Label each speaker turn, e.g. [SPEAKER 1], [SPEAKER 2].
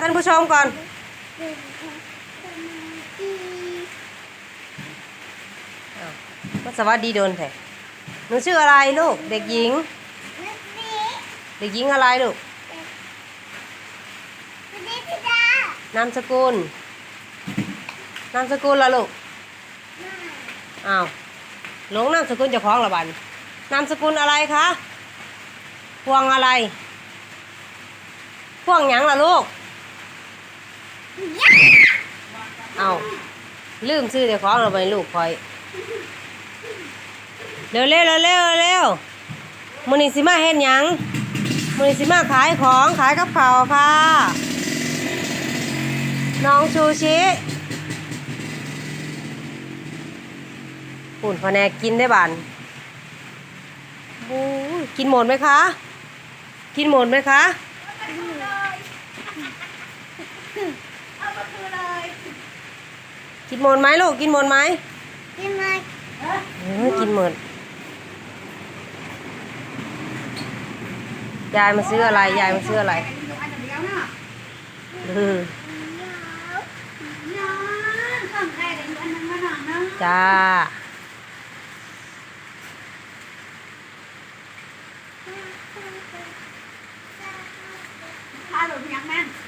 [SPEAKER 1] ท่านผู้ชมก่อนก็สวัสดีโดนแท้หนูชื่ออะไรลูก เด็กหญิง เด็กหญิงอะไรลูกนามสกุล นามสกุลละลูกอ้าวหลงนามสกุลจะคล้องละบันนามสกุลอะไรคะพวงอะไรพวงหยังล่ะลูก เอาลืมซื้อเดี๋ยวของเราไปลูกคอย เร็วเร็วเร็วเร็วเร็วมือนิสิมาเห็นยังมือนิสิมาขายของขายกับข้าค่ะ น้องชูชิปุ่นพอแนกกินได้บานบูกินหมดไหมคะ กินหมดไหมคะ กินหมดไหมลูกกินหมดไหมเออกินหมดยายมาซื้ออะไรยายมาซื้ออะไรอืมจ้า
[SPEAKER 2] พาหลบยังแม่กินหลังอยู่